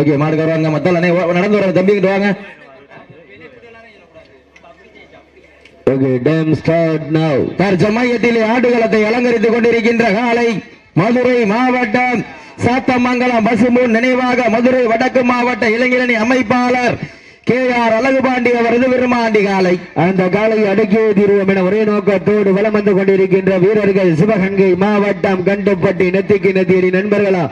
Okay மாடுக்கு வருவாங்க. மத்தால் அண்ணே நடந்து வர தம்பிக்கிட்டு வாங்க. ஓகே டைம் ஸ்டார்ட் நவ் தற்சமயத்திலே ஆடுகளத்தை அலங்கரித்துக் கொண்டிருக்கின்ற காலை மதுரை மாவட்டம் சாத்தமங்கலம் பசும்பொன் நினைவாக மதுரை வடக்கு மாவட்ட இளைஞரணி அமைப்பாளர் கே ஆர் அழகுபாண்டி அவரது விருமாண்டி காலை. அந்த காலை அடக்கியே தீர்வோம் என ஒரே நோக்கத்தோடு வலம் வந்து கொண்டிருக்கின்ற வீரர்கள் சிவகங்கை மாவட்டம் கண்டுப்பட்டி நெத்திக்கு நெத்தியடி நண்பர்களா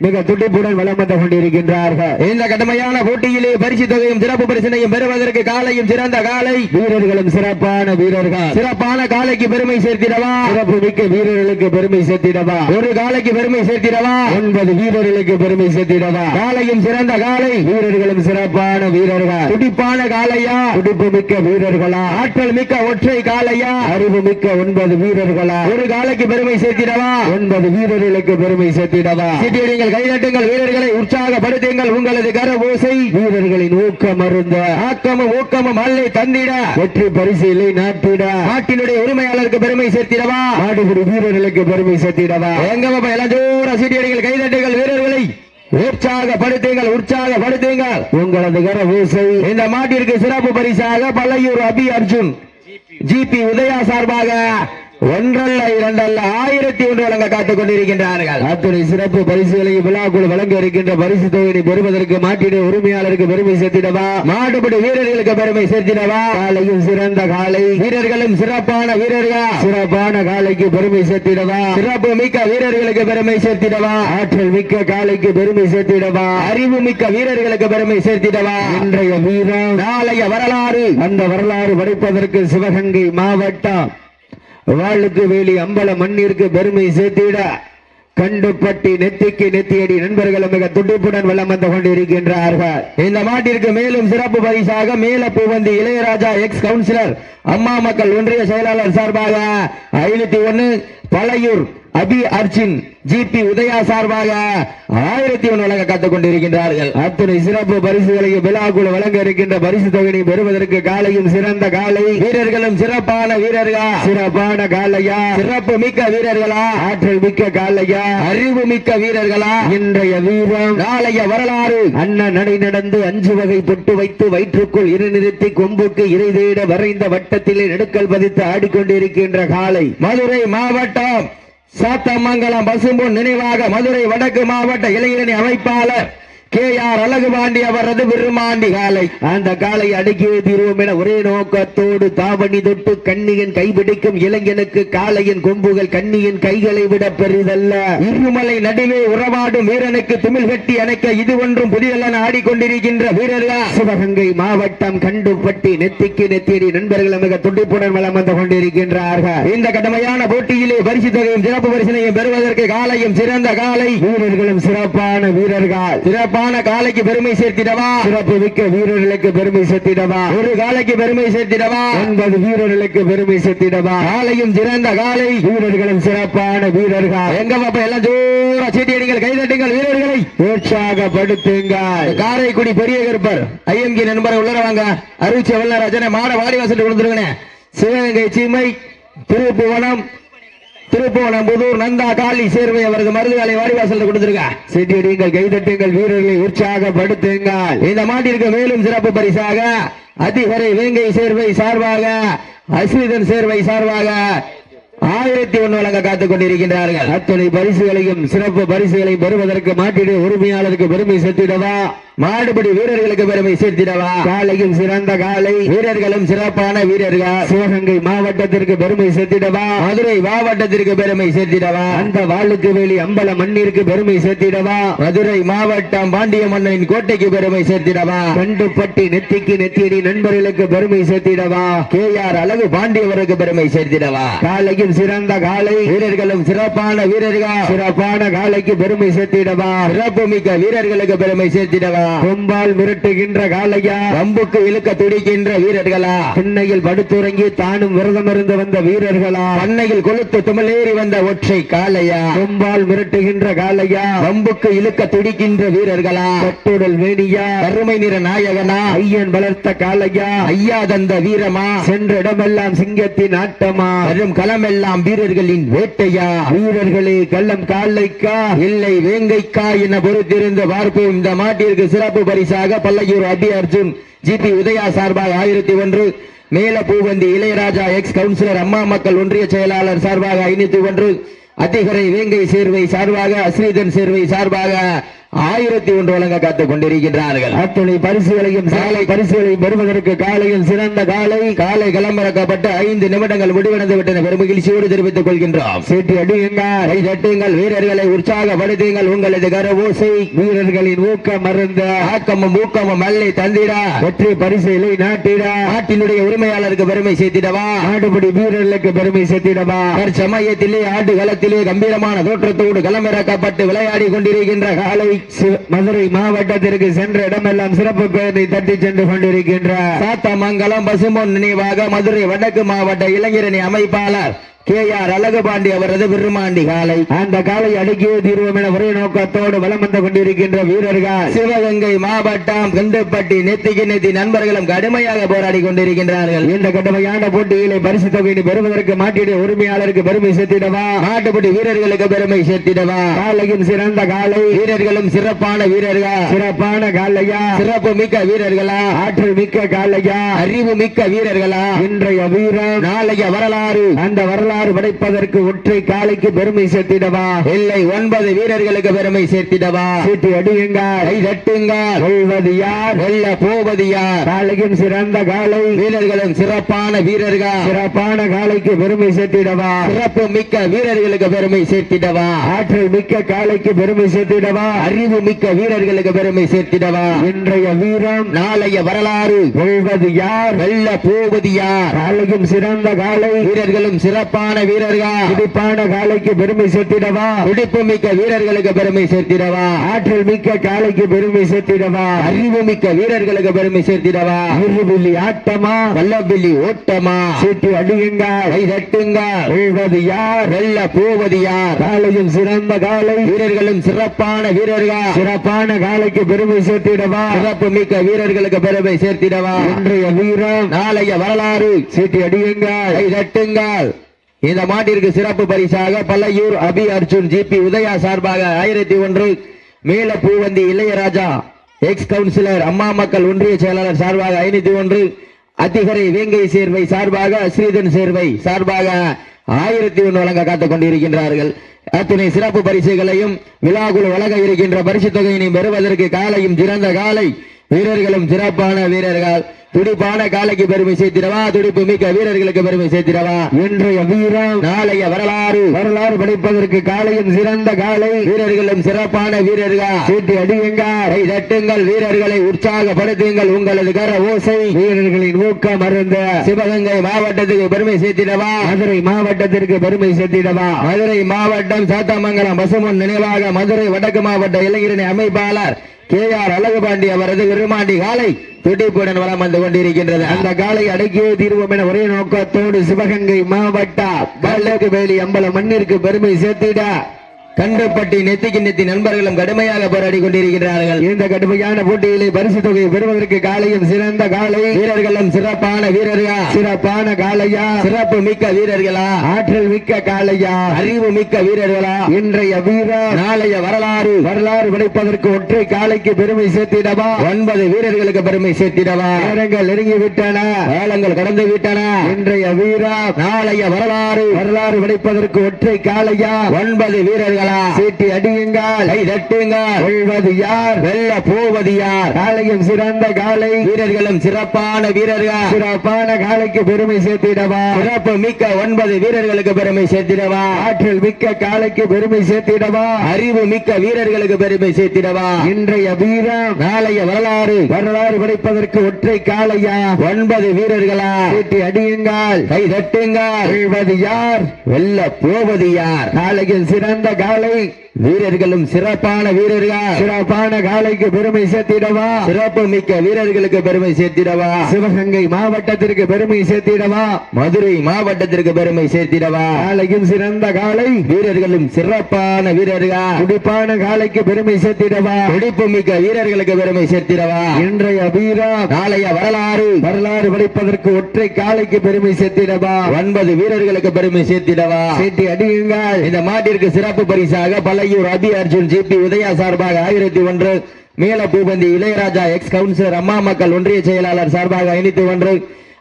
மிக துடிப்புடன் வலம் வந்து கொண்டிருக்கின்றார்கள். இந்த கடுமையான போட்டியிலே பரிசு தொகையும் சிறப்பு பரிசனையும் பெறுவதற்கு காலையும் சிறந்த காலை. வீரர்களும் சிறப்பான வீரர்கள். சிறப்பான காலைக்கு பெருமை சேர்த்திடவா? சிறப்பு மிக்க வீரர்களுக்கு பெருமை சேர்த்திடவா? ஒரு காலைக்கு பெருமை சேர்த்திடவா? ஒன்பது வீரர்களுக்கு பெருமை சேர்த்திடவா? காலையும் சிறந்த காலை. வீரர்களும் சிறப்பான வீரர்கள். துடிப்பான காலையா? துடிப்பு மிக்க வீரர்களா? ஆற்றல் மிக்க ஒற்றை காலையா? அறிவு மிக்க ஒன்பது வீரர்களா? ஒரு காலைக்கு பெருமை சேர்த்திடவா? ஒன்பது வீரர்களுக்கு பெருமை சேர்த்திடவா? வீரர்கள் கைதட்டுங்கள் வீரர்களை உற்சாகப்படுத்துங்கள். உங்களது கர ஓசை வீரர்களின் ஊக்கம் அருந்த. ஆக்கமும் ஊக்கமும் அல்லை தந்திட. வெற்றி பரிசிலை நாட்டிட. நாட்டினுடைய உரிமையாளருக்கு பெருமை சேர்த்திடவா? நாடுபடி வீரர்களுக்கு பெருமை சேர்த்திடவா? எங்க பாப்பா எல்லாம் ஜோரா சிட்டியடிகள் கைதட்டுங்கள் வீரர்களை உற்சாகப்படுத்துங்கள் உற்சாகப்படுத்துங்கள். உங்களது கர ஓசை இந்த மாட்டிற்கு சிறப்பு பரிசாக பல்லையூர் அபி அர்ஜுன் ஜிபி உதயா சார்பாக ஒன்றல்ல இரண்டல்ல ஆயிரத்தி ஒன்று வழங்க காத்துக் கொண்டிருக்கின்றார்கள். அத்துணை சிறப்பு பரிசுகளை விழாக்குள் வழங்க இருக்கின்ற பரிசு தொகையை பெறுவதற்கு மாட்டிட உரிமையாளருக்கு பெருமை சேர்த்திடவா? மாடுபிடி வீரர்களுக்கு பெருமை சேர்த்திடவா? காலையும் சிறந்த காலை. வீரர்களும் சிறப்பான வீரர்கள்? சிறப்பான காலைக்கு பெருமை சேர்த்திடவா? சிறப்பு மிக்க வீரர்களுக்கு பெருமை சேர்த்திடவா? ஆற்றல் மிக்க காலைக்கு பெருமை சேர்த்திடவா? அறிவு மிக்க வீரர்களுக்கு பெருமை சேர்த்திடவா? இன்றைய வீரம் நாளைய வரலாறு. அந்த வரலாறு படைப்பதற்கு சிவகங்கை மாவட்டம் வாளுக்கு வேலி அம்பல மண்ணிற்கு பெருமை சேர்த்திட. கண்டுபட்டி நெத்திக்கு நெத்தியடி நண்பர்களும் மிக துடிப்புடன் வளம் வந்து கொண்டிருக்கின்றார்கள். இந்த மாட்டிற்கு மேலும் சிறப்பு பரிசாக மேல பூவந்தி இளையராஜா எக்ஸ் கவுன்சிலர் அம்மா மக்கள் ஒன்றிய செயலாளர் சார்பாக ஐநூத்தி ஒன்னு பழையூர் அபி அர்ஜின் ஜிபி உதயா சார்பாக ஆயிரத்தி ஒன்று வழங்க காத்துக் கொண்டிருக்கின்றார்கள். அத்துணை சிறப்பு பரிசுகளையும் விழாக்குழு வழங்க இருக்கின்ற பரிசு தொகையை பெறுவதற்கு காலையும் சிறந்த காலை. வீரர்களும் சிறப்பான வீரர்களா? சிறப்பான காலையா? சிறப்பு மிக்க வீரர்களா? ஆற்றல் மிக்க காலையா? அறிவு மிக்க வீரர்களா? இன்றைய வீரம். நாளைய வரலாறு. அண்ணன் நடை நடந்து அஞ்சு வகை பொட்டு வைத்து வயிற்றுக்குள் இரு நிறுத்தி கொம்புக்கு இறை தேட வரைந்த வட்டத்திலே நெடுக்கல் பதித்து ஆடிக்கொண்டிருக்கின்ற காலை. மதுரை மாவட்டம் சாத்தமங்கலம் பசும்பொன் நினைவாக மதுரை வடக்கு மாவட்ட இளைஞரணி அமைப்பாளர் கே ஆர் அழகுபாண்டி அவரது விருமாண்டி காலை. அந்த காலை அடக்கியே தீர்வோம் என ஒரே நோக்கத்தோடு தாவணி தொட்டு கண்ணியின் கைபிடிக்கும் இளைஞனுக்கு காளையின் கொம்புகள் கண்ணியின் கைகளை விட பெரிதல்ல. இருமலை நடுவே உறவாடும் வீரனுக்கு துமிழ் கட்டி அணைக்க இது ஒன்றும் புதியலன ஆடிக்கொண்டிருக்கின்ற வீரர்கள்? சிவகங்கை மாவட்டம் கண்டுபட்டி நெத்திக்கு நெத்தியடி நண்பர்கள் மிக துடிப்புடன் வளம் வந்து கொண்டிருக்கின்றார்கள். இந்த கடுமையான போட்டியிலே பரிசு தொகையும் சிறப்பு பரிசனையும் பெறுவதற்கு காலையும் சிறந்த காலை. வீரர்களும் சிறப்பான வீரர்கள். சிறப்பு சிறப்பான காலைக்கு பெருமை சேர்த்திடவா? சிறப்பு மிக்க வீரர்களுக்கு பெருமை சேர்த்திடவா? ஒரு காலைக்கு பெருமை சேர்த்திடவா? ஒன்பது வீரர்களுக்கு பெருமை சேர்த்திடவா? காலையும் சிறந்த காலை. வீரர்களும் சிறப்பான வீரர்கள். எங்க பாப்பா எல்லாம் ஜோரா சீட்டியடிங்கள் கைதட்டுங்கள் வீரர்களை. உற்சாகப்படுத்துங்கள். காரைக்குடி பெரிய கருப்பர் ஐஎம்கே நண்பரை உள்ளரவாங்க அருச்சி வல்லராஜனை மாட வாடி வாசல் கொடுத்துருங்கண்ணே சிவகங்கை சீமை திருப்புவனம் திருப்புவனம் புதூர் நந்தா காளி சேர்வை அவரது மருதுகாலை வாடி வாசல் கொடுத்துருக்க. செட்டியடிங்கள் கைதட்டுங்கள் வீரர்களை உற்சாகப்படுத்துங்கள். இந்த மாட்டிற்கு மேலும் சிறப்பு பரிசாக அதிகரை வேங்கை சேர்வை சார்பாக அஸ்விதன் சேர்வை சார்பாக ஆயிரத்தி ஒன்று வழங்க காத்துக் கொண்டிருக்கின்றார்கள். அத்தனை பரிசுகளையும் சிறப்பு பரிசுகளையும் பெறுவதற்கு மாட்டிட உரிமையாளருக்கு பெருமை சேர்த்திடவா மாடுபிடி வீரர்களுக்கு பெருமை சேர்த்திடவா? காலையும் சிறந்த காலை. வீரர்களும் சிறப்பான வீரர்கள். சிவகங்கை மாவட்டத்திற்கு பெருமை சேர்த்திடவா? மதுரை மாவட்டத்திற்கு பெருமை சேர்த்திடவா? அந்த வாளுக்கு வேலி அம்பல மண்ணிற்கு பெருமை சேர்த்திடவா? மதுரை மாவட்டம் பாண்டிய மன்னனின் கோட்டைக்கு பெருமை சேர்த்திடவா? கண்டுப்பட்டி நெத்திக்கு நெத்தியடி நண்பர்களுக்கு பெருமை சேர்த்திடவா? கே ஆர் அழகு பாண்டியவருக்கு பெருமை சேர்த்திடவா? காலையும் சிறந்த காலை. வீரர்களும் சிறப்பான வீரர்கள். சிறப்பான காலைக்கு பெருமை சேர்த்திடவா? சிறப்பு மிக்க வீரர்களுக்கு பெருமை சேர்த்திடவா? கொம்பால் மிரட்டுகின்ற காளையா? வம்புக்கு இழுக்க துடிக்கின்ற வீரர்களா? திண்ணையில் படுத்துறங்கி தானும் விரதம் இருந்து வந்த வீரர்களா? அன்னையில் கொளுத்து துமலேறி வந்த ஒற்றை காளையா? கொம்பால் மிரட்டுகின்ற காளையா? வம்புக்கு இழுக்க துடிக்கின்ற வீரர்களா? கொட்டுடல் வேணியா? கருமை நிற நாயகனா? ஐயன் வளர்த்த காளையா? ஐயா தந்த வீரமா? சென்ற இடமெல்லாம் சிங்கத்தின் ஆட்டமா? வரும் களமெல்லாம் வீரர்களின் வேட்டையா? வீரர்களே கள்ளம் காலைக்கா இல்லை வேங்கைக்கா என பொறுத்திருந்து பார்ப்போம். இந்த மாட்டிற்கு சிறப்பு பரிசாக பல்லையூர் அபி அர்ஜுன் ஜிபி உதயா சார்பாக ஆயிரத்தி ஒன்று மேல பூவந்தி இளையராஜா எக்ஸ் கவுன்சிலர் அம்மா மக்கள் ஒன்றிய செயலாளர் சார்பாக ஐநூத்தி ஒன்று அதிகரை வேங்கை சேர்வை சார்பாக அஸ்ரீதன் சேர்வை சார்பாக ஆயிரத்தி ஒன்று வழங்க காத்துக் கொண்டிருக்கின்றார்கள். அத்துணை பரிசுகளையும் சாலை பரிசுகளையும் பெறுவதற்கு காலையில் சிறந்த காலை. காலை களமிறக்கப்பட்டு ஐந்து நிமிடங்கள் முடிவடைந்து விட்டன. பெரும் மகிழ்ச்சியோடு தெரிவித்துக் கொள்கின்றோம். சீட்டி அடியுங்கள். தட்டுங்கள். வீரர்களை உற்சாகப்படுத்துங்கள். உங்களது கரவோசை வீரர்களின் ஊக்கம் மறந்த ஆக்கமும் ஊக்கமும் மல்லை தந்திடா. வெற்றி பரிசுகளை நாட்டிட. நாட்டினுடைய உரிமையாளருக்கு பெருமை சேர்த்திடவா? ஆடுபடி வீரர்களுக்கு பெருமை சேர்த்திடவா? தற்சமயத்திலே ஆண்டு களத்திலே கம்பீரமான தோற்றத்தோடு களமிறக்கப்பட்டு விளையாடி கொண்டிருக்கின்ற காலை. மதுரை மாவட்டத்திற்கு சென்ற இடமெல்லாம் சிறப்பு பேருந்தை தட்டி சென்று கொண்டிருக்கின்ற சாத்தமங்கலம் பசுமொன் நினைவாக மதுரை வடக்கு மாவட்ட இளைஞரணி அமைப்பாளர் கே ஆர் அழகுபாண்டி அவரது விருமாண்டி காலை. அந்த காலை அடுக்கியே தீர்வோம் என ஒரே நோக்கத்தோடு வலம் வந்து கொண்டிருக்கின்ற வீரர்கள். சிவகங்கை மாவட்டம் கந்தப்பட்டி நெத்திக்கு நெத்தி நண்பர்களும் கடுமையாக போராடி கொண்டிருக்கின்றார்கள். இந்த கடுமையான போட்டிகளை பரிசு தொகையை பெறுவதற்கு மாட்டிய உரிமையாளருக்கு பெருமை சேர்த்திடவா? நாட்டுப்பட்டி வீரர்களுக்கு பெருமை சேர்த்திடவா? காலையும் சிறந்த காலை வீரர்களும் சிறப்பான வீரர்கள்? சிறப்பான காலையா? சிறப்பு மிக்க வீரர்களா? ஆற்றல் மிக்க காலையா? அறிவு மிக்க வீரர்களா? இன்றைய வீரம் நாளைய வரலாறு. அந்த வரலாறு படைப்பதற்கு ஒற்றை காலைக்கு பெருமை சேர்த்திடவா? இல்லை ஒன்பது வீரர்களுக்கு பெருமை சேர்த்திடவா? சீட்டி அடியுங்கள் கை தட்டுங்கள் கொள்வது யார்? வெல்ல போவது யார்? காலையும் சிறந்த காலை வீரர்களும் சிறப்பான வீரர்கள். சிறப்பான காலைக்கு பெருமை சேர்த்திடவா? சிறப்பு மிக்க வீரர்களுக்கு பெருமை சேர்த்திடவா? ஆற்றல் மிக்க காலைக்கு பெருமை சேர்த்திடவா? அறிவு மிக்க வீரர்களுக்கு பெருமை சேர்த்திடவா? இன்றைய வீரம் நாளைய வரலாறு. கொள்வது யார்? வெல்ல போவது யார்? காலையும் சிறந்த காலை வீரர்களும் சிறப்பான வீரர்கள்? துடிப்பான காலைக்கு பெருமை சேர்த்திடவா? துடிப்பு மிக்க வீரர்களுக்கு பெருமை சேர்த்திடவா? ஆற்றல் மிக்க காலைக்கு பெருமை சேர்த்திடவா? அறிவு மிக்க வீரர்களுக்கு பெருமை சேர்த்திடவா? இருவில்லி ஆட்டமா? வல்லபில்லி ஓட்டமா? சீட்டி அடியுங்கள் கை தட்டுங்கள் கொள்வது யார்? வெல்ல போவது யார்? காலையும் சிறந்த காலை வீரர்களும் சிறப்பான வீரர்கள்? சிறப்பான காலைக்கு பெருமை சேர்த்திடவா? சிறப்பு மிக்க வீரர்களுக்கு பெருமை சேர்த்திடவா? இன்றைய வீரம். நாளைய வரலாறு. சீட்டி அடியுங்கள் கை தட்டுங்கள் இந்த மாட்டிற்கு சிறப்பு பரிசாக பல்லையூர் அபி அர்ஜுன் ஜிபி உதயா சார்பாக ஆயிரத்தி ஒன்று மேல பூவந்தி இளையராஜா எக்ஸ் கவுன்சிலர் அம்மா மக்கள் ஒன்றிய செயலாளர் சார்பாக ஐநூத்தி ஒன்று அத்திகரை வேங்கை சேர்வை சார்பாக ஸ்ரீதன் சேர்வை சார்பாக ஆயிரத்தி ஒன்று வழங்க காத்துக் கொண்டிருக்கின்றார்கள். அத்துணை சிறப்பு பரிசுகளையும் விழாக்குழு வழங்க இருக்கின்ற பரிசு தொகையினை பெறுவதற்கு காலையும் சிறந்த காலை வீரர்களும் சிறப்பான வீரர்கள். துடிப்பான காலைக்கு பெருமை சேர்த்திடவா? துடிப்பு மிக்க வீரர்களுக்கு பெருமை சேர்த்திடவா? இன்றைய வீரம் நாளைய வரலாறு. வரலாறு படிப்பதற்கு காலையும் சிறந்த காலை. வீரர்களும் சிறப்பான வீரர்கள்? சீட்டி அடியுங்கள் தட்டுங்கள். வீரர்களை உற்சாகப்படுத்துங்கள் உங்களது கர ஓசை. வீரர்களின் ஊக்கம் அருந்த சிவகங்கை மாவட்டத்துக்கு பெருமை சேர்த்திடவா? மதுரை மாவட்டத்திற்கு பெருமை சேர்த்திடவா? மதுரை மாவட்டம் சாத்தமங்கலம் பசுமன் நினைவாக மதுரை வடக்கு மாவட்ட இளைஞரணி அமைப்பாளர் கே ஆர் அழகுபாண்டி அவரது விருமாண்டி காலை துடிப்புடன் வளம் வந்து கொண்டிருக்கின்றது. அந்த காலை அடக்கியே தீர்வோம் என ஒரே நோக்கத்தோடு சிவகங்கை மாவட்ட வேலி அம்பல மண்ணிற்கு பெருமை சேர்த்திட. கண்டுப்பட்டி நெத்திக்கு நெத்தி நண்பர்களும் கடுமையாக போராடி கொண்டிருக்கிறார்கள் இந்த கடுமையான போட்டியிலே பரிசு தொகையை பெறுவதற்கு காலையும் சிறந்த காலை. வீரர்களும் சிறப்பான வீரர்கள்? சிறப்பான காளையா சிறப்பு மிக்க வீரர்களா? ஆற்றல் மிக்க காளையா அறிவு மிக்க வீரர்களா? இன்றைய வீரர் நாளைய வரலாறு. வரலாறு படைப்பதற்கு ஒற்றை காலைக்கு பெருமை சேர்த்திடவா? ஒன்பது வீரர்களுக்கு பெருமை சேர்த்திடவா? நேரங்கள் நெருங்கி விட்டன காலங்கள் கடந்து விட்டன இன்றைய வீரர் நாளைய வரலாறு. வரலாறு படைப்பதற்கு ஒற்றை காளையா ஒன்பது வீரர்களா? சீட்டி அடியுங்கள். கை தட்டுங்கள். கொள்வது யார்? வெல்ல போவது யார்? காலையும் சிறந்த காலை. வீரர்களும் சிறப்பான வீரர்கள். சிறப்பான காலைக்கு பெருமை சேர்த்திடவா? சிறப்பு மிக்க ஒன்பது வீரர்களுக்கு பெருமை சேர்த்திடவா? ஆற்றல் மிக்க காலைக்கு பெருமை சேர்த்திடவா? அறிவு மிக்க வீரர்களுக்கு பெருமை சேர்த்திடவா? இன்றைய வீரம் நாளைய வரலாறு. வரலாறு படைப்பதற்கு ஒற்றை காளையா ஒன்பது வீரர்களா? சீட்டி அடியுங்கள். கை தட்டுங்கள். கொள்வது யார்? வெல்ல போவது யார்? காலையில் சிறந்த காலை வீரர்களும் சிறப்பான வீரர்கள். சிறப்பான காலைக்கு பெருமை சேர்த்திடவா? சிறப்பு மிக்க வீரர்களுக்கு பெருமை சேர்த்திடவா? சிவகங்கை மாவட்டத்திற்கு பெருமை சேர்த்திடவா? மதுரை மாவட்டத்திற்கு பெருமை சேர்த்திடவா? காலையும் சிறந்த காலை. வீரர்களும் சிறப்பான வீரர்கள். துடிப்பான காலைக்கு பெருமை சேர்த்திடவா? துடிப்பு மிக்க வீரர்களுக்கு பெருமை சேர்த்திடவா? இன்றைய வீரா நாளைய வரலாறு. வரலாறு படிப்பதற்கு ஒற்றை காலைக்கு பெருமை சேர்த்திடவா? ஒன்பது வீரர்களுக்கு பெருமை சேர்த்திடவா? சீட்டி அடியுங்கள். இந்த மாட்டிற்கு சிறப்பு பரிசாக பழையூர் அபி அர்ஜுன் ஜிபி உதயா சார்பாக ஆயிரத்தி ஒன்று. மேல பூபந்தி இளையராஜா எக்ஸ் கவுன்சிலர் அம்மா மக்கள் ஒன்றிய செயலாளர் சார்பாக ஐநூத்தி ஒன்று.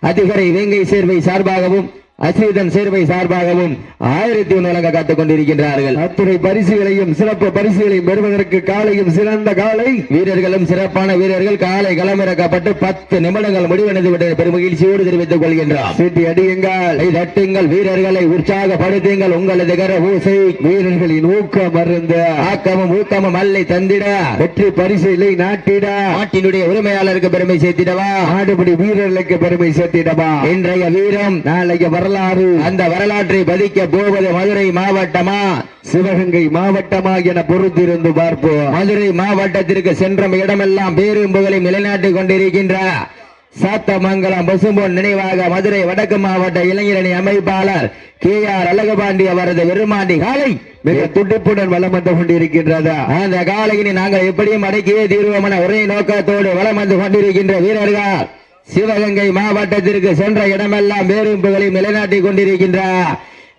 அதிகரை வேங்கை சேர்வை சார்பாகவும் அஸ்ரீதன் சேர்வை சார்பாகவும் ஆயிரத்தி ஒன்று வழங்க காத்துக் கொண்டிருக்கின்றார்கள். அத்துறை பரிசுகளையும் சிறப்பு பரிசுகளையும் பெறுவதற்கு காலையும் சிறந்த காலை. வீரர்களும் சிறப்பான வீரர்கள். காலை களமிறக்கப்பட்டு பத்து நிமிடங்கள் முடிவடைந்து விட்ட பெருமகிழ்ச்சியோடு தெரிவித்துக் கொள்கின்றோம். சீட்டி அடியுங்கள். கை தட்டுங்கள். வீரர்களை உற்சாகப்படுத்துங்கள். உங்களது கர ஊசை வீரர்களின் ஊக்கம் மருந்து ஆக்கமும் ஊக்கமும் அல்லை தந்திட. வெற்றி பரிசிலை நாட்டிட. நாட்டினுடைய உரிமையாளருக்கு பெருமை சேர்த்திடவா? ஆடுபடி வீரர்களுக்கு பெருமை சேர்த்திடவா? இன்றைய வீரம் நாளைய வரலாறு. அந்த வரலாற்றை பதிக்க போவது மதுரை மாவட்டமா? சிவகங்கை மாவட்டமா என பொறுத்திருந்து பார்ப்போம். மதுரை மாவட்டத்திற்கு சென்ற இடமெல்லாம் பேரும்புகளை நிலைநாட்டிக் கொண்டிருக்கின்ற சாத்தமங்கலம் பசும்பொன் நினைவாக மதுரை வடக்கு மாவட்ட இளைஞரணி அமைப்பாளர் கே ஆர் அழகபாண்டி அவரது விருமாண்டி காலை மிக துடிப்புடன் வளம் வந்து கொண்டிருக்கின்றது. அந்த காலையினை நாங்கள் எப்படியும் அடக்கியே தீர்வோம் என ஒரே நோக்கத்தோடு வளம் வந்து கொண்டிருக்கின்ற வீரர்கள். சிவகங்கை மாவட்டத்திற்கு சென்ற இடமெல்லாம் பேரும் நிலைநாட்டி நிலைநாட்டிக் கொண்டிருக்கின்ற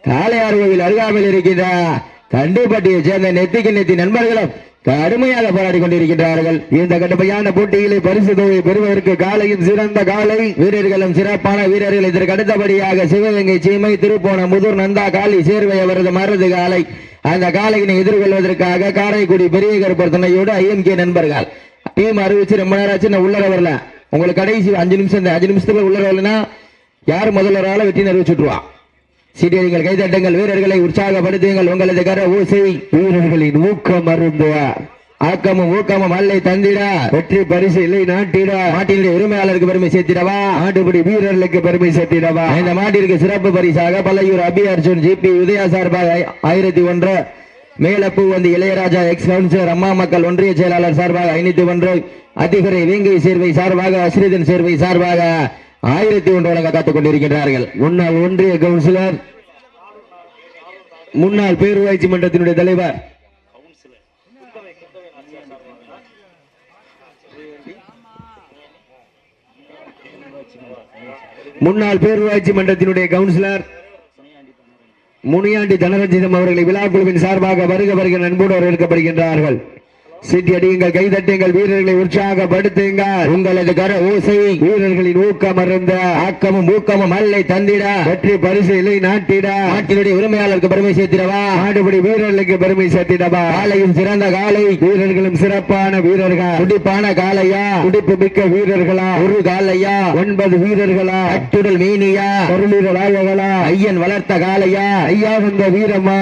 காளையார் கோவில் அருகாமையில் இருக்கின்ற கண்டிப்பட்டியை சேர்ந்த நெத்திக்கு நெத்தி நண்பர்களும் கடுமையாக போராடி கொண்டிருக்கின்றார்கள். இந்த கடுமையான போட்டியிலே பரிசு தொகை பெறுவதற்கு காலையும் சிறந்த காலை வீரர்களும் சிறப்பான வீரர்கள். இதற்கு அடுத்தபடியாக சிவகங்கை சீமை திருப்போணம் முதுர் நந்தா காளி சேர்வை அவரது மருது காலை அந்த காலையினை எதிர்கொள்வதற்காக காரைக்குடி பெரிய கருப்பர் துணையோடு ஐஎம்கே நண்பர்கள். டீம் அறிவிச்சு ரொம்ப நேரம் ஆச்சு நான் உள்ளர வரல. உங்களுக்கு கடைசி அஞ்சு நிமிஷம் இந்த அஞ்சு நிமிஷத்துக்கு உள்ள வரலன்னா யார் முதல்ல ஒரு ஆளை வெற்றி அறிவிச்சுட்டுருவா சீட்டியடிங்கள் கைதட்டங்கள் வீரர்களை உற்சாகப்படுத்துங்கள். உங்களது கர ஊசை வீரர்களின் ஊக்கம் மருந்து ஆக்கமும் ஊக்கமும் அல்லை தந்திட. வெற்றி பரிசு இல்லை நாட்டிட. நாட்டினுடைய உரிமையாளருக்கு பெருமை சேர்த்திடவா? ஆடுபடி வீரர்களுக்கு பெருமை சேர்த்திடவா? இந்த மாட்டிற்கு சிறப்பு பரிசாக பல்லையூர் அபி அர்ஜுன் ஜிபி உதயா சார்பாக ஆயிரத்தி ஒன்று மேலப்பூ வந்து இளையராஜா எக்ஸ் கவுன்சிலர் அம்மா மக்கள் ஒன்றிய செயலாளர் சார்பாக ஐநூத்தி ஒன்று அதிகரை வேங்கை சேர்வை சார்பாக அஸ்ரீதன் சேர்வை சார்பாக ஆயிரத்தி ஒன்று வழங்க காத்துக் கொண்டிருக்கின்றார்கள். முன்னாள் ஒன்றிய கவுன்சிலர் முன்னாள் பேரூராட்சி மன்றத்தினுடைய தலைவர். முன்னாள் பேரூராட்சி மன்றத்தினுடைய கவுன்சிலர் முனியாண்டி தனரஞ்சிதம் அவர்களை விழாக்குழுவின் சார்பாக வருக வருக நண்போடு வரவேற்கப்படுகின்றார்கள். சீட்டி அடியுங்கள் கைதட்டுங்கள் வீரர்களை உற்சாகப்படுத்துங்கள். உங்களது கர ஊசை வீரர்களின் ஊக்கம் அருந்த ஆக்கமும் ஊக்கமும் அல்லை தந்திட வெற்றி பரிசிலை நாட்டிட. நாட்டினுடைய உரிமையாளருக்கு பெருமை சேர்த்திடவா? ஆடுபடி வீரர்களுக்கு பெருமை சேர்த்திடவா? காலையும் சிறந்த காலை வீரர்களும் சிறப்பான வீரர்கள். துடிப்பான காலையா? துடிப்பு மிக்க வீரர்களா? ஒரு காலையா? ஒன்பது வீரர்களா? அட்டுடல் மீனியா? பொருளீரலாயகளா ஐயன் வளர்த்த காலையா? ஐயா வந்த வீரமா?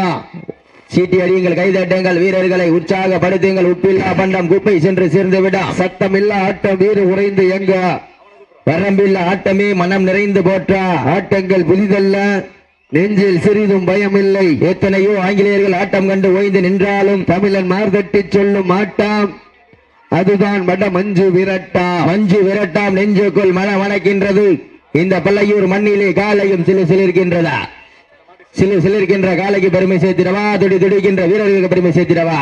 சீட்டி அடியுங்கள் கைதட்டுங்கள் வீரர்களை உற்சாகப்படுத்துங்கள். உப்பில்லா பண்டம் குப்பை சென்று சேர்ந்து விடா சத்தமில்லா ஆட்டம் வீறு உறைந்து எங்க வரம்பில்லா ஆட்டமே மனம் நிறைந்து போற்றா. ஆட்டங்கள் புதிதல்ல. நெஞ்சில் சிறிதும் பயமில்லை. எத்தனையோ ஆங்கிலேயர்கள் ஆட்டம் கண்டு ஓய்ந்து நின்றாலும் தமிழன் மார்தட்டி சொல்லும் ஆட்டம். அதுதான் வட மஞ்சு விரட்டா மஞ்சு விரட்டாம் நெஞ்சுக்குள் மன வணக்கின்றது இந்த பள்ளையூர் மண்ணிலே காலையும் சிலு சிலிருக்கின்றதா சிலு சிலிர்க்கின்ற காலைக்கு பெருமை சேர்த்திடவா துடி துடிக்கின்ற வீரர்களுக்கு பெருமை சேர்த்திடவா?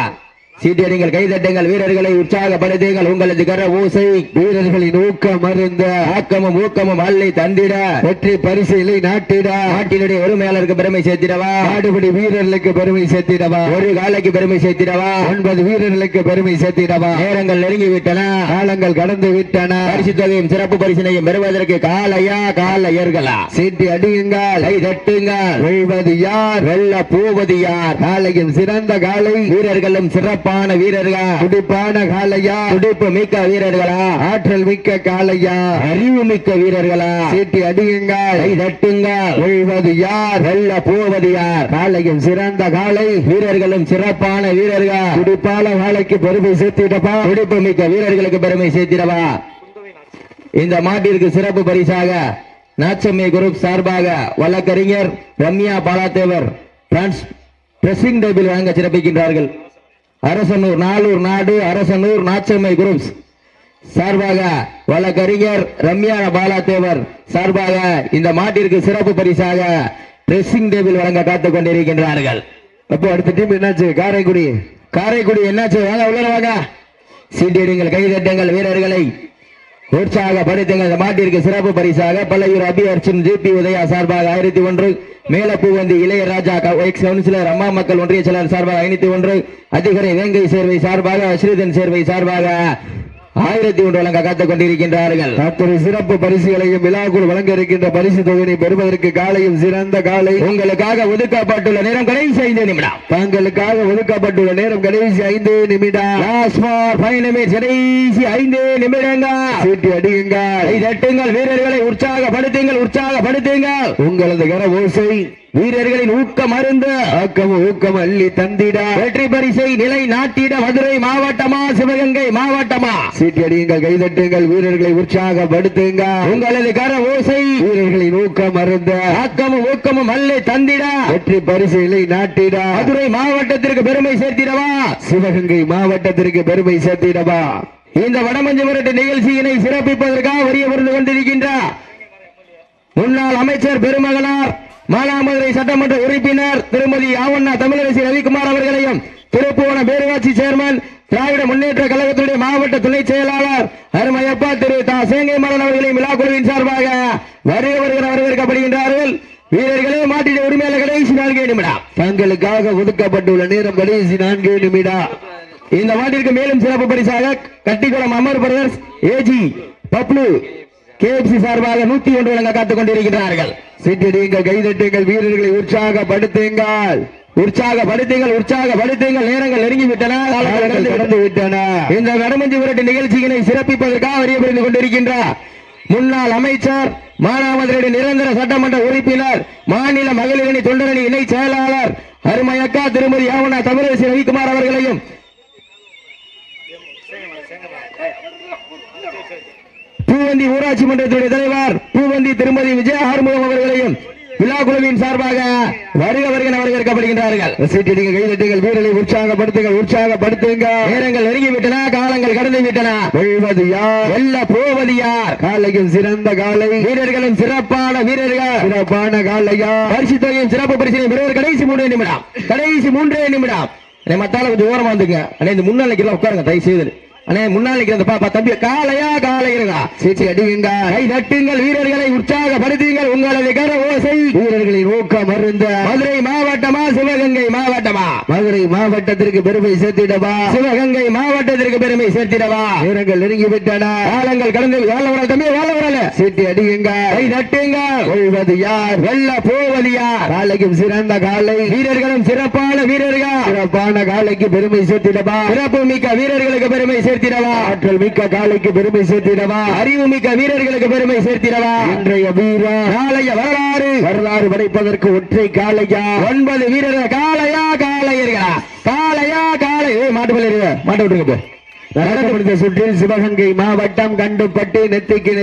சீட்டியடிங்கள் கைதட்டுங்கள் வீரர்களை உற்சாகப்படுத்துங்கள். உங்களது கர ஊசை வீரர்களின் ஊக்கம் அருந்த ஆக்கமும் ஊக்கமும் அல்லை தந்திட வெற்றி பரிசீலை நாட்டிட. நாட்டினுடைய உரிமையாளருக்கு பெருமை சேர்த்திடவா? நாடுபடி வீரர்களுக்கு பெருமை சேர்த்திடவா? ஒரு காலைக்கு பெருமை சேர்த்திடவா? ஒன்பது வீரர்களுக்கு பெருமை சேர்த்திடவா? நேரங்கள் நெருங்கி விட்டன காலங்கள் கடந்து விட்டன பரிசு தொகையும் சிறப்பு பரிசினையும் பெறுவதற்கு காலையா காலையர்களா சீட்டி அடியுங்கள் கை தட்டுங்கள். வெல்வது யார்? வெள்ள பூவது யார்? காலையும் சிறந்த காலை வீரர்களும் சிறப்பு சிறப்பான வீரர்களா? துடிப்பான காலையா துடிப்பு மிக்க வீரர்களா? ஆற்றல் மிக்க காலையா அறிவு மிக்க வீரர்களா? சீட்டி அடியுங்கள். கை தட்டுங்கள். வெல்வது யார்? வெள்ள பூவது யார்? காலையும் சிறந்த காலை வீரர்களும் சிறப்பான வீரர்கள்? துடிப்பான காலைக்கு பெருமை சேர்த்திடப்பா துடிப்பு மிக்க வீரர்களுக்கு பெருமை சேர்த்திடவா? இந்த மாட்டிற்கு சிறப்பு பரிசாக நாச்சம்மை குரூப் சார்பாக வழக்கறிஞர் ரம்யா பாலாதேவர் டிரான்ஸ் ட்ரெஸ்ஸிங் டேபிள் வழங்க சிறப்பிக்கின்றார்கள். அரசனூர் நாலூர் நாடு அரசனூர் நாச்சம்மை குரூப்ஸ் சார்பாக வழக்கறிஞர் ரம்யா பாலாதேவர் சார்பாக இந்த மாட்டிற்கு சிறப்பு பரிசாக ட்ரெஸ்ஸிங் டேபிள் வழங்க காத்துக் கொண்டிருக்கின்றார்கள். அப்போ அடுத்த டீம் என்னாச்சு? காரைக்குடி. காரைக்குடி என்னாச்சு? வாங்க உள்ள வாங்க. சீட்டிடுங்கள் கைதட்டுங்கள் வீரர்களை உற்சாகப்படுத்துங்கள் இந்த மாட்டிற்கு சிறப்பு பரிசாக பல்லையூர் அபி அர்ச்சன் ஜிபி உதயா சார்பாக ஆயிரத்தி ஒன்று மேலப்பூவந்தி இளையராஜா எக்ஸ் கவுன்சிலர் அம்மா மக்கள் ஒன்றிய செயலர் சார்பாக ஐநூத்தி ஒன்று அதிகரை வேங்கை சேர்வை சார்பாக ஸ்ரீதன் சேர்வை சார்பாக ஆயிரத்தி ஒன்று வழங்க காத்துக் கொண்டிருக்கின்றார்கள். அத்தனை சிறப்பு பரிசுகளையும் விழாக்குள் வழங்க இருக்கின்ற பரிசு தொகையை பெறுவதற்கு காலையும் சிறந்த காலை. உங்களுக்காக ஒதுக்கப்பட்டுள்ள நேரம் கடைசி ஐந்து நிமிடம். தாங்களுக்காக ஒதுக்கப்பட்டுள்ள நேரம் கடைசி ஐந்து நிமிடம். கடைசி ஐந்து நிமிடங்கள். சீட்டி அடியுங்கள். தட்டுங்கள் வீரர்களை உற்சாகப்படுத்துங்கள் உற்சாகப்படுத்துங்கள். உங்களது கர ஓசை வீரர்களின் ஊக்கம் அருந்து ஆக்கம் ஊக்கம் அள்ளி தந்திட. வெற்றி பரிசை நிலை நாட்டிட மதுரை மாவட்டமா சிவகங்கை மாவட்டமா? சீட்டி அடியுங்கள் கைதட்டுங்கள் வீரர்களை உற்சாகப்படுத்துங்கள் உங்களது கர ஓசை. வீரர்களின் ஊக்கம் அருந்த ஆக்கமும் ஊக்கமும் அல்லை தந்திட. வெற்றி பரிசுகளை நாட்டிட. மதுரை மாவட்டத்திற்கு பெருமை சேர்த்திடவா? சிவகங்கை மாவட்டத்திற்கு பெருமை சேர்த்திடவா? இந்த வடமஞ்சு விரட்டு நிகழ்ச்சியினை சிறப்பிப்பதற்காக வரிய புரிந்து கொண்டிருக்கின்ற முன்னாள் அமைச்சர் பெருமகனார் மானாமதுரை சட்டமன்ற உறுப்பினர் திருமதி ஆவண்ணா தமிழரசி ரவிக்குமார் அவர்களையும் திருப்புவனம் பேரூராட்சி சேர்மன் திராவிட முன்னேற்ற கழகத்துடைய மாவட்ட துணை செயலாளர் அருமையப்பா திரு தா. சேங்கை மலன் அவர்களையும் விழா குழுவின் சார்பாக வருக வருகிற வரவேற்கப்படுகின்றார்கள். வீரர்களே மாட்டிட உரிமையாளர் கடைசி நான்கு நிமிடம். தங்களுக்காக ஒதுக்கப்பட்டுள்ள நேரம் கடைசி நான்கு நிமிடம். இந்த மாட்டிற்கு மேலும் சிறப்பு பரிசாக Kattikulam Amar brothers AG Bablu KFC சார்பாக நூத்தி ஒன்று வழங்க காத்துக் கொண்டிருக்கிறார்கள். சீட்டடியுங்கள் கைதட்டுங்கள் வீரர்களை உற்சாகப்படுத்துங்கள். உற்சாகப்படுத்துங்கள் உற்சாகப்படுத்துங்கள். நேரங்கள் நெருங்கி விட்டன காலங்கள் காலங்கள் கடந்து விட்டன. இந்த வடமஞ்சி விரட்டு நிகழ்ச்சியினை சிறப்பிப்பதற்காக அறிய புரிந்து கொண்டிருக்கின்றார். முன்னாள் அமைச்சர் மானாமதுரை நிரந்தர சட்டமன்ற உறுப்பினர் மாநில மகளிரணி தொண்டரணி இணை செயலாளர் அருமையக்கா திருமதி ஆவணா தமிழரசி ரவிக்குமார் அவர்களையும் பூவந்தி ஊராட்சி மன்றத்துடைய தலைவர் பூவந்தி திருமதி விஜய ஆறுமுகம் அவர்களையும் விழா குழுவின் சார்பாக வருக வருகிற வரவேற்கப்படுகின்றார்கள். சீட்டடியுங்கள் கைதட்டுங்கள். வீரர்களை உற்சாகப்படுத்துங்கள். உற்சாகப்படுத்துங்கள். நேரங்கள் நெருங்கி விட்டன காலங்கள் கடந்து விட்டன வெல்வது யார் வெல்ல போவது யார் காலையும் சிறந்த காலை. வீரர்களும் சிறப்பான வீரர்கள். சிறப்பான காலையா? பரிசு தொகையும் சிறப்பு பரிசு பெறுவர் கடைசி மூன்றே நிமிடம். கடைசி மூன்றே நிமிடம். மத்தால கொஞ்சம் ஓரமா வந்துங்க அண்ணே இந்த முன்னாள் உட்காருங்க தயவு செய்து அண்ணே முன்னாள் பாப்பா தம்பி காலையா காலையிருங்க சீட்டி அடியுங்கள் கை தட்டுங்கள் வீரர்களை உற்சாகப்படுத்துங்கள் உங்களது கர ஓசை. வீரர்களின் ஊக்கம் அருந்த மதுரை மாவட்டமா சிவகங்கை மாவட்டமா? மதுரை மாவட்டத்திற்கு பெருமை சேர்த்திடவா? சிவகங்கை மாவட்டத்திற்கு பெருமை சேர்த்திடவா? நேரங்கள் நெருங்கி விட்டன. காலங்கள் கடந்து வாழ வரல தம்பி வாழ வரல சீட்டி அடியுங்கள் கை தட்டுங்கள் வெல்வது யார்? வெல்ல போவது யார்? காலைக்கும் சிறந்த காலை வீரர்களும் சிறப்பான வீரர்கள். சிறப்பான காலைக்கு பெருமை சேர்த்திடவா? சிறப்பு மிக்க வீரர்களுக்கு பெருமை சேர்த்திடவா? ஆற்றல் மிக்க காலைக்கு பெருமை சேர்த்திடவா? அறிவு மிக்க வீரர்களுக்கு பெருமை சேர்த்திடவா? இன்றைய வீரர் நாளைய வரலாறு. வரலாறு படைப்பதற்கு ஒற்றை காலையா ஒன்பது வீரர்கள். காளையா காளையர்களா? காளையா காளை. ஏய், மாட்டு பள்ளி மாட்டு விட்டுருங்க. நடத்தப்படுத்த சுற்றில் சிவகங்கை மாவட்டம் கண்டுபட்டு நெத்திக்கு நெத்தி